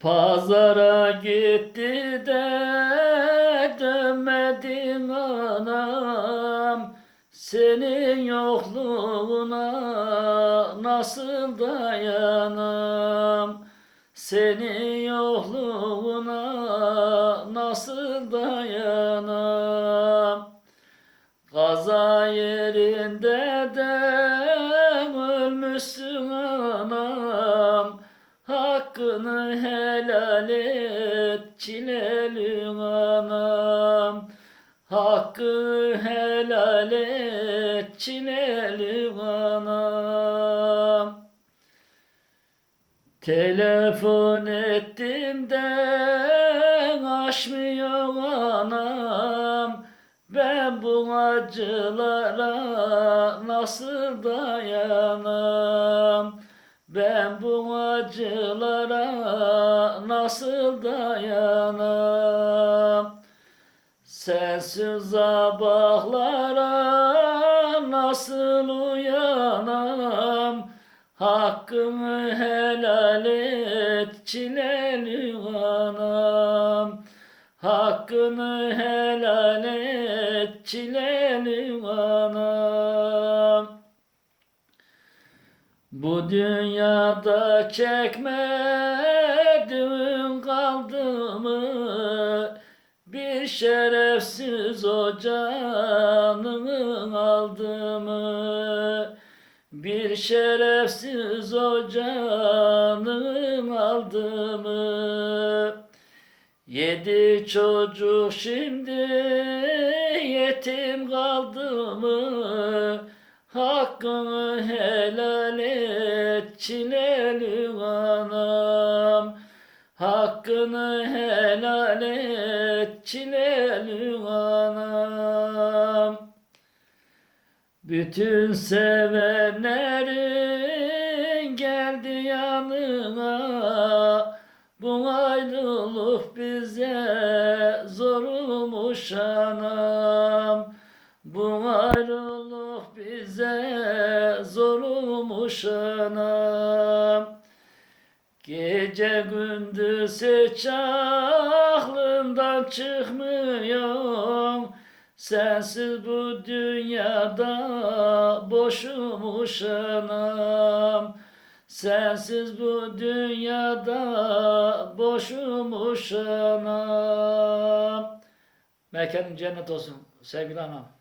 Pazara gitti de dönmedin anam. Senin yokluğuna nasıl dayanam? Senin yokluğuna nasıl dayanam? Kaza yerinde de ölmüşsün anam. Hakkını helal et çileli anam. Hakkı helal et çileli anam. Telefon ettim de açmıyor anam. Ben bu acılara nasıl dayanam Ben bu acılara nasıl dayanam? Sensiz sabahlara nasıl uyanam? Hakkımı helal et çileli anam Hakkını helal et çileli anam Bu dünyada çekmedin kaldı mı Bir şerefsiz o canını aldı mı Bir şerefsiz o canını aldı mı Yedi çocuk şimdi yetim kaldı mı? Hakkını helal et çileli anam. Hakkını helal et çileli anam. Bütün sevenlerin geldi yanına Bu ayrılık bize zor olmuş anam Bu ayrılık bize zor olmuş anam. Gece gündüz hiç aklımdan çıkmıyor Sensiz bu dünyada boşumuş anam. Sensiz bu dünyada boşumuş anam. Mekanın cennet olsun sevgili anam